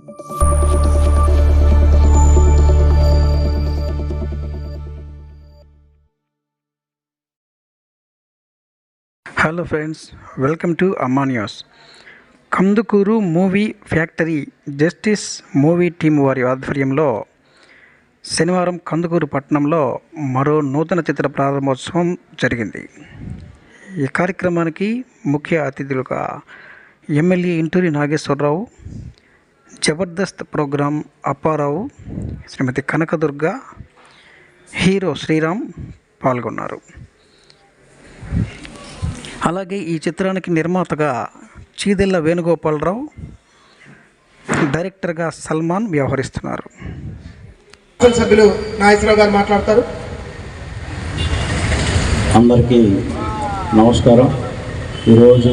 Hello friends welcome to Amma news Kandukur movie factory justice movie team వారి ఆధ్వర్యంలో శనివారం కందుకూరు పట్టణంలో మరో నూతన చిత్ర ప్రారంభోత్సవం జరిగింది. ఈ కార్యక్రమానికి ముఖ్య అతిథులుగా MLA Inturi Nageswara Rao Jabardasth program Apparao Shrimati Kanakadurga hero Sriram పాల్గొన్నారు. అలాగే ఈ చిత్రానికి నిర్మాతగా చీదెల్ల వేణుగోపాలరావు డైరెక్టర్గా సల్మాన్ వ్యవహరిస్తున్నారు. సభ్యులు నాగేశ్వరరావు గారు మాట్లాడతారు. అందరికీ నమస్కారం. ఈరోజు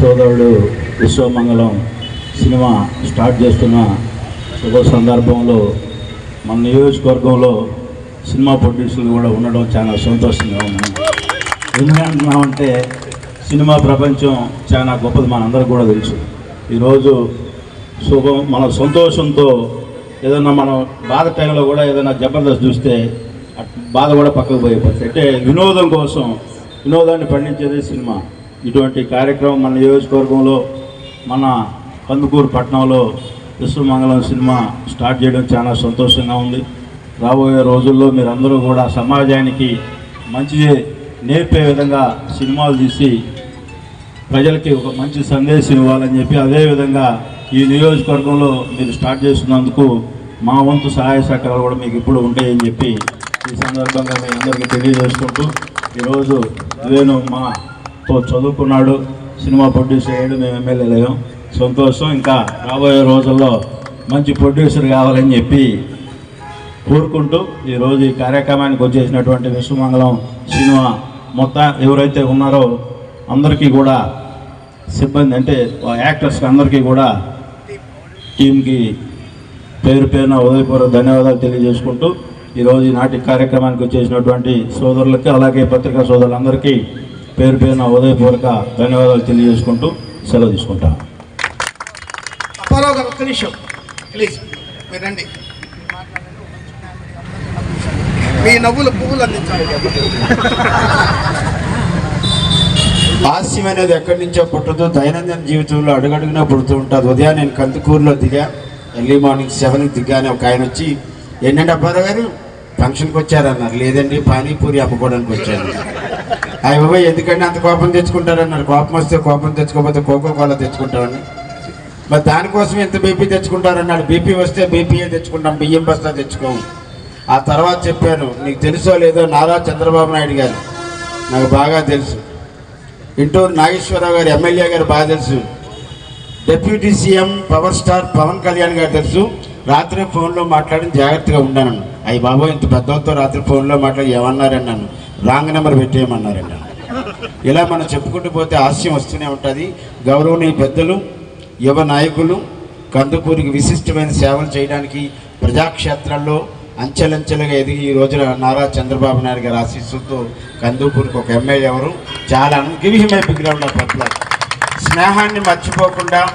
సోదరుడు విశ్వమంగళం సినిమా స్టార్ట్ చేస్తున్న శుభ సందర్భంలో మన నియోజకవర్గంలో సినిమా ప్రొడ్యూసర్లు కూడా ఉండడం చాలా సంతోషంగా ఉంది. ఎందుకంటున్నామంటే సినిమా ప్రపంచం చాలా గొప్పది మనందరికీ కూడా తెలుసు. ఈరోజు శుభం మన సంతోషంతో ఏదన్నా మనం బాధ టైంలో కూడా ఏదైనా జబర్దస్త్ చూస్తే అట్ బాధ కూడా పక్కకు పోయిపోతుంది. అంటే వినోదం కోసం వినోదాన్ని పండించేదే సినిమా. ఇటువంటి కార్యక్రమం మన నియోజకవర్గంలో మన కందుకూరు పట్టణంలో విశ్వమంగళం సినిమా స్టార్ట్ చేయడం చాలా సంతోషంగా ఉంది. రాబోయే రోజుల్లో మీరందరూ కూడా సమాజానికి మంచి నేర్పే విధంగా సినిమాలు తీసి ప్రజలకి ఒక మంచి సందేశం ఇవ్వాలని చెప్పి అదేవిధంగా ఈ నియోజకవర్గంలో మీరు స్టార్ట్ చేస్తున్నందుకు మా వంతు సహాయ సహకారాలు కూడా మీకు ఇప్పుడు ఉంటాయని చెప్పి ఈ సందర్భంగా మీ అందరికీ తెలియజేసుకుంటూ ఈరోజు వేణు మాతో చదువుకున్నాడు సినిమా ప్రొడ్యూస్ చేయడం మేము ఎమ్మెల్యేలయం సంతోషం. ఇంకా రాబోయే రోజుల్లో మంచి ప్రొడ్యూసర్ కావాలని చెప్పి కోరుకుంటూ ఈరోజు ఈ కార్యక్రమానికి వచ్చేసినటువంటి విశ్వమంగళం సినిమా మొత్తం ఎవరైతే ఉన్నారో అందరికీ కూడా సిబ్బంది అంటే యాక్టర్స్కి అందరికీ కూడా టీంకి పేరు పేరున ఉదయపూర్వక ధన్యవాదాలు తెలియజేసుకుంటూ ఈరోజు నాటి కార్యక్రమానికి వచ్చేసినటువంటి సోదరులకి అలాగే పత్రికా సోదరులందరికీ పేరు పేరున ఉదయపూర్వక ధన్యవాదాలు తెలియజేసుకుంటూ సెలవు తీసుకుంటాను. ఒక్క నిమిషం. ప్లీజ్. మీరు రండి. మీ నవ్వులు పువ్వులు అందించాలి. హాస్యం అనేది ఎక్కడి నుంచో పుట్టదు దైనందిన జీవితంలో అడుగడుగునా పుడుతూ ఉంటుంది. ఉదయం నేను కందుకూరులో దిగా ఎర్లీ మార్నింగ్ సెవెన్కి దిగానే ఒక ఆయన వచ్చి ఏంటంటే అబ్బారావు గారు? ఫంక్షన్కి వచ్చారన్నారు. లేదండి పానీపూరి అమ్ముకోవడానికి వచ్చాను. అయ్య బాబాయ్ ఎందుకంటే అంత కోపం తెచ్చుకుంటారన్నారు? కోపం వస్తే కోపం తెచ్చుకోకపోతే కోకో కోలా తెచ్చుకుంటామని మరి దానికోసం ఎంత బీపీ తెచ్చుకుంటారన్నాడు? బీపీ వస్తే బీపీఏ తెచ్చుకుంటాం బియ్యం బస్తా తెచ్చుకోము ఆ తర్వాత చెప్పాను నీకు తెలుసో లేదో నారా చంద్రబాబు నాయుడు గారు. నాకు బాగా తెలుసు. ఇంటూరు నాగేశ్వరరావు గారు ఎమ్మెల్యే గారు బాగా తెలుసు. Deputy CM power star Pawan Kalyan garu తెలుసు. రాత్రి ఫోన్లో మాట్లాడి జాగ్రత్తగా ఉన్నాను అయ్యి బాబు ఇంత పెద్దలతో రాత్రి ఫోన్లో మాట్లాడి ఏమన్నారన్నాను? Wrong number పెట్టేయమన్నారన్నాను. ఇలా మనం చెప్పుకుంటూ పోతే హాస్యం వస్తూనే ఉంటుంది. గౌరవనీయ పెద్దలు యువ నాయకులు కందుకూరికి విశిష్టమైన సేవలు చేయడానికి ప్రజాక్షేత్రాల్లో అంచెలంచెలుగా ఎదిగి ఈ రోజున నారా చంద్రబాబు నాయుడు గారి ఆశీస్సులతో కందుకూరికి ఒక ఎమ్మెల్యే ఎవరు? చాలా గివ్ హిమ్ ఏ స్నేహాన్ని మర్చిపోకుండా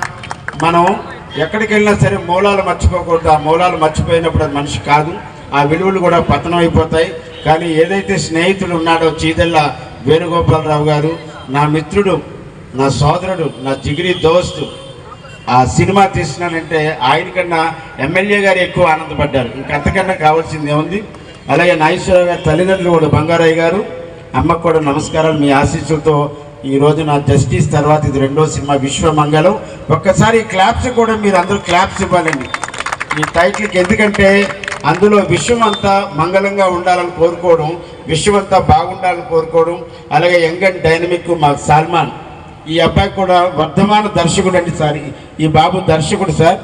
మనం ఎక్కడికి వెళ్ళినా సరే మూలాలు మర్చిపోకూడదు. ఆ మూలాలు మర్చిపోయినప్పుడు అది మనిషి కాదు. ఆ విలువలు కూడా పతనం అయిపోతాయి. కానీ ఏదైతే స్నేహితుడు ఉన్నాడో చీదెల్ల వేణుగోపాలరావు గారు నా మిత్రుడు నా సోదరుడు నా జిగిరి దోస్తు ఆ సినిమా తీసినానంటే ఆయన కన్నా ఎమ్మెల్యే గారు ఎక్కువ ఆనందపడ్డారు. ఇంకంతకన్నా కావాల్సింది ఏముంది? అలాగే నాగేశ్వరరావు గారి తల్లిదండ్రులు కూడా బంగారయ్య గారు అమ్మకు కూడా నమస్కారాలు మీ ఆశీస్సులతో ఈ రోజు నా జస్టిస్ తర్వాత ఇది రెండో సినిమా విశ్వమంగళం. ఒక్కసారి క్లాప్స్ కూడా మీరు అందరూ క్లాప్స్ ఇవ్వాలండి. ఈ టైటిల్కి ఎందుకంటే అందులో విశ్వం అంతా మంగళంగా ఉండాలని కోరుకోవడం విశ్వం అంతా బాగుండాలని కోరుకోవడం అలాగే యంగ్ అండ్ డైనమిక్ మా సల్మాన్. ఈ అబ్బాయి కూడా వర్ధమాన దర్శకుడు అండి సార్. ఈ బాబు దర్శకుడు సార్.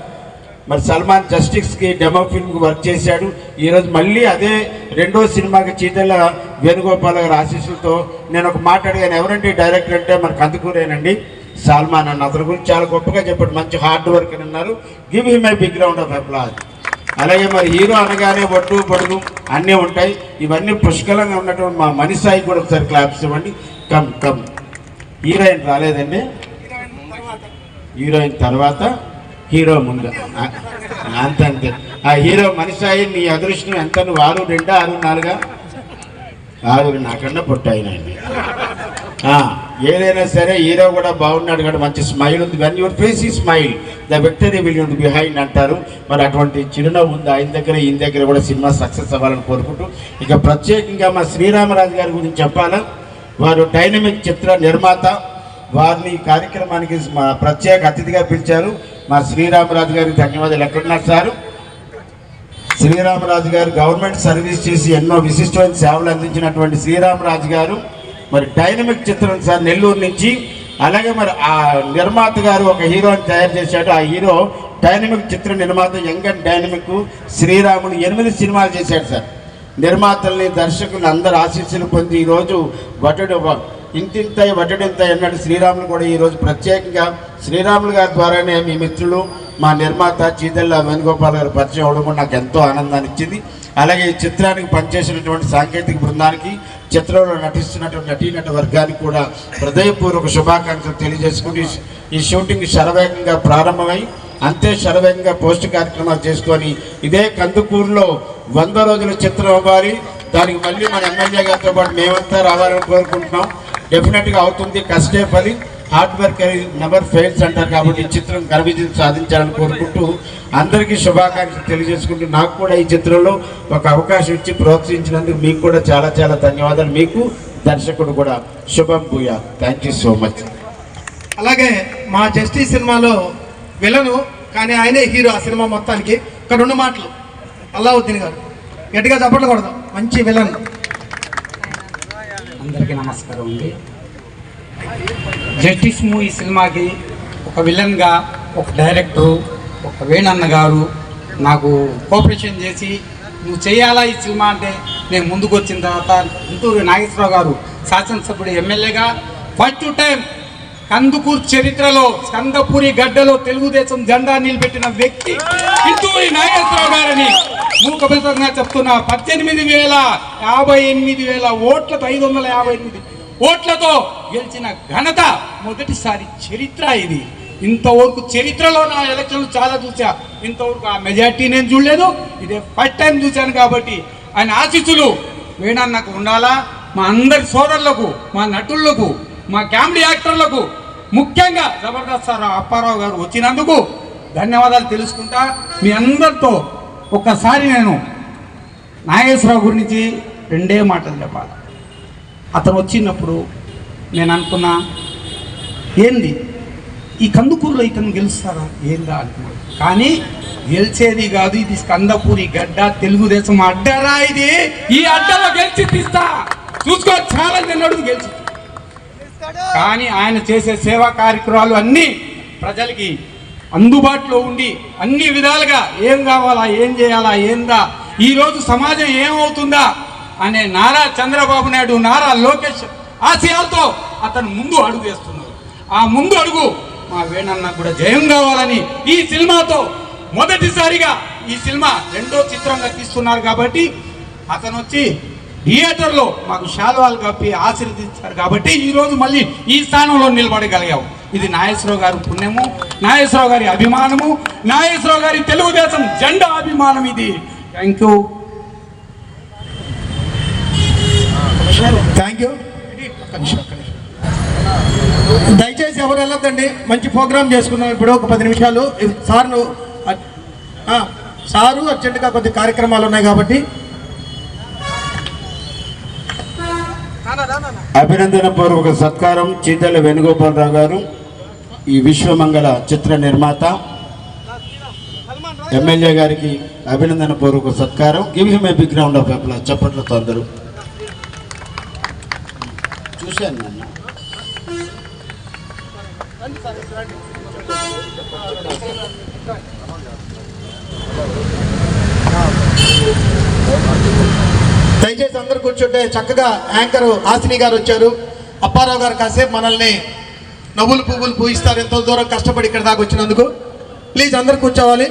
మరి సల్మాన్ జస్టిస్కి డెమో ఫిల్మ్కి వర్క్ చేశాడు. ఈరోజు మళ్ళీ అదే రెండో సినిమాకి చీతల వేణుగోపాల్ గారి ఆశీస్సులతో నేను ఒక మాట అడిగాను. ఎవరండి డైరెక్టర్ అంటే? మన కందుకూరేనండి. సల్మాన్ అన్న అతని గురించి చాలా గొప్పగా చెప్పాడు. మంచి హార్డ్ వర్క్ అని అన్నారు. Give him my big round of applause. అలాగే మరి హీరో అనగానే ఒడ్డు పొడుగు అన్నీ ఉంటాయి. ఇవన్నీ పుష్కలంగా ఉన్నటువంటి మా మనిషాయి కూడా ఒకసారి క్లాప్స్ ఇవ్వండి. Come come. హీరోయిన్ రాలేదండి. హీరోయిన్ తర్వాత హీరో ముందు. అంత అంతే అంతే. ఆ హీరో మనిషి నీ అదృష్టం ఎంత? నువ్వు ఆరు రెండా ఆరు నాలుగా? ఆరు నాకన్నా పుట్టాయినండి ఏదైనా సరే హీరో కూడా బాగున్నాడు కదా మంచి స్మైల్ ఉంది. వెన్ యువర్ ఫేస్ ఈ స్మైల్ ద విక్టరీ విల్ ఉంది బిహైండ్ అంటారు. మరి అటువంటి చిరునవ్వు ఉంది. ఆయన దగ్గర ఈయన దగ్గర కూడా సినిమా సక్సెస్ అవ్వాలని కోరుకుంటూ. ఇక ప్రత్యేకంగా మా శ్రీరామరాజు గారి గురించి చెప్పాలా? వారు డైనమిక్ చిత్ర నిర్మాత. వారిని ఈ కార్యక్రమానికి మా ప్రత్యేక అతిథిగా పిలిచారు. మా శ్రీరామరాజు గారికి ధన్యవాదాలు ఎక్కడున్నారు సారు? శ్రీరామరాజు గారు గవర్నమెంట్ సర్వీస్ చేసి ఎన్నో విశిష్టమైన సేవలు అందించినటువంటి శ్రీరామరాజు గారు. మరి డైనమిక్ చిత్రం సార్ నెల్లూరు నుంచి. అలాగే మరి ఆ నిర్మాత గారు ఒక హీరోని తయారు చేశాడు. ఆ హీరో డైనమిక్ చిత్ర నిర్మాత యంగ్ అండ్ డైనమిక్ శ్రీరాముడు ఎనిమిది సినిమాలు చేశాడు సార్. నిర్మాతల్ని దర్శకులు అందరు ఆశీస్సులు పొంది ఈరోజు వటుడు ఇంతింత వటుడింతై అన్నట్టు శ్రీరాములు కూడా ఈరోజు ప్రత్యేకంగా. శ్రీరాములు గారి ద్వారానే మీ మిత్రులు మా నిర్మాత చీతల్ల వేణుగోపాల్ గారు పరిచయం అవడం కూడా నాకు ఎంతో ఆనందాన్ని ఇచ్చింది. అలాగే ఈ చిత్రానికి పనిచేసినటువంటి సాంకేతిక బృందానికి చిత్రంలో నటిస్తున్నటువంటి నటీనట వర్గానికి కూడా హృదయపూర్వక శుభాకాంక్షలు తెలియజేసుకుంటూ ఈ షూటింగ్ శరవేగంగా ప్రారంభమై అంతే శరవేగంగా పోస్ట్ కార్యక్రమాలు చేసుకొని ఇదే కందుకూరులో వంద రోజుల చిత్రం అవ్వాలి. దానికి మళ్ళీ మన ఎమ్మెల్యే గారితో పాటు మేమంతా రావాలని కోరుకుంటున్నాం. డెఫినెట్గా అవుతుంది కష్టే ఫలి హార్డ్ వర్క్ నెవర్ ఫెయిల్స్ అంటారు కాబట్టి ఈ చిత్రం ఘన విజయం సాధించాలని కోరుకుంటూ అందరికీ శుభాకాంక్షలు తెలియజేసుకుంటూ నాకు కూడా ఈ చిత్రంలో ఒక అవకాశం ఇచ్చి ప్రోత్సహించినందుకు మీకు కూడా చాలా చాలా ధన్యవాదాలు. మీకు దర్శకుడు కూడా శుభం భూయా థ్యాంక్ యూ సో మచ్ అలాగే మా జస్టిస్ సినిమాలో విలను కానీ ఆయనే హీరో ఆ సినిమా మొత్తానికి. ఒక రెండు మాటలు. అల్లావుద్దీన్ గారు. గట్టిగా చప్పట్లు కొడదాం. మంచి విలన్. అందరికీ నమస్కారం అండి. జస్టిస్ మూవీ సినిమాకి ఒక విలన్గా ఒక డైరెక్టరు ఒక వేణన్న గారు నాకు కోఆపరేషన్ చేసి నువ్వు చేయాలా ఈ సినిమా అంటే? నేను ముందుకు వచ్చిన తర్వాత గుంటూరు నాగేశ్వరరావు గారు శాసనసభ్యుడు ఎమ్మెల్యేగా ఫస్ట్ టైం కందుకూరు చరిత్రలో కందపూరి గడ్డలో తెలుగుదేశం జెండా నిలబెట్టిన వ్యక్తి కింటూరి నాగేశ్వరరావు గారని మూకబితంగా చెప్తున్నా. పద్దెనిమిది వేల యాభై ఎనిమిది వేల ఓట్లతో ఐదు వందల యాభై ఎనిమిది ఓట్లతో గెలిచిన ఘనత మొదటిసారి చరిత్ర ఇది. ఇంతవరకు చరిత్రలో నా ఎలక్షన్లు చాలా చూసా ఇంతవరకు ఆ మెజార్టీ నేను చూడలేదు. ఇదే ఫస్ట్ టైం చూశాను కాబట్టి ఆయన ఆశీస్సులు నాకు ఉండాలా? మా అందరి సోదరులకు మా నటులకు మా కామెడీ యాక్టర్లకు ముఖ్యంగా జబర్దస్త్ సార్ అప్పారావు గారు వచ్చినందుకు ధన్యవాదాలు తెలుసుకుంటా మీ అందరితో ఒక్కసారి నేను నాగేశ్వరరావు గురించి రెండే మాటలు చెప్పాలి. అతను వచ్చినప్పుడు నేను అనుకున్నా ఏంది? ఈ కందుకూరులో ఇతను గెలుస్తారా ఏందా? అనుకున్నాను కానీ గెలిచేది కాదు ఇది స్కందపూరి గడ్డ తెలుగుదేశం అడ్డరా ఇది? ఈ అడ్డలో గెలిచి తీస్తా. చూసుకో చాలా నిన్నడు గెలిచి కానీ ఆయన చేసే సేవా కార్యక్రమాలు అన్నీ ప్రజలకి అందుబాటులో ఉండి అన్ని విధాలుగా ఏం కావాలా ఏం చేయాలా ఏందా ఈరోజు సమాజం ఏమవుతుందా అనే నారా చంద్రబాబు నాయుడు నారా లోకేష్ ఆశయాలతో అతను ముందు అడుగు వేస్తున్నారు. ఆ ముందు అడుగు మా వేణన్న కూడా జయం కావాలని ఈ సినిమాతో మొదటిసారిగా ఈ సినిమా రెండో చిత్రంగా తీస్తున్నారు కాబట్టి అతను వచ్చి థియేటర్లో మాకు శాలువాలు కప్పి ఆశీర్వదించారు కాబట్టి ఈరోజు మళ్ళీ ఈ స్థానంలో నిలబడగలిగాము ఇది నాగేశ్వరరావు గారి పుణ్యము నాగేశ్వరరావు గారి అభిమానము నాగేశ్వరరావు గారి తెలుగుదేశం జెండా అభిమానం ఇది. థ్యాంక్ యూ థ్యాంక్ యూ దయచేసి ఎవరు వెళ్ళొద్దండి? మంచి ప్రోగ్రామ్ చేసుకున్నాం ఇప్పుడు ఒక పది నిమిషాలు. సార్ను సారు అర్జెంటుగా కొద్ది కార్యక్రమాలు ఉన్నాయి కాబట్టి అభినందన పూర్వక సత్కారం చీతల వేణుగోపాలరావు గారు ఈ విశ్వమంగళ చిత్ర నిర్మాత ఎమ్మెల్యే గారికి అభినందన పూర్వక సత్కారం. Give him a big ground of applause చప్పట్లతో అందరూ. చూశాను నన్ను దయచేసి అందరు కూర్చుంటే చక్కగా యాంకర్ హాసిని గారు వచ్చారు. అప్పారావు గారు కాసేపు మనల్ని నవ్వులు పువ్వులు పూయిస్తారు. ఎంతో దూరం కష్టపడి ఇక్కడ దాకా వచ్చినందుకు. ప్లీజ్ అందరు కూర్చోవాలి.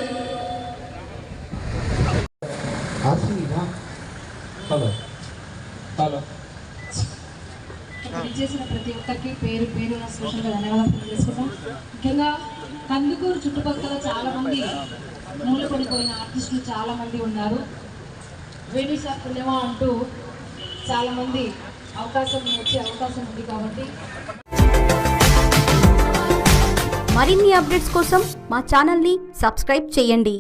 చేసిన ప్రతి ఒక్కరికి పేరు పేరు స్పెషల్గా ధన్యవాదాలు తెలియజేసుకుంటాం ముఖ్యంగా కందుకూరు చుట్టుపక్కల చాలా మంది మూలపడిపోయిన ఆర్టిస్టులు చాలా మంది ఉన్నారు. వేణు సార్ అంటూ చాలా మంది అవకాశం వచ్చే అవకాశం ఉంది కాబట్టి. మరిన్ని అప్డేట్స్ కోసం మా ఛానల్ని సబ్స్క్రైబ్ చేయండి.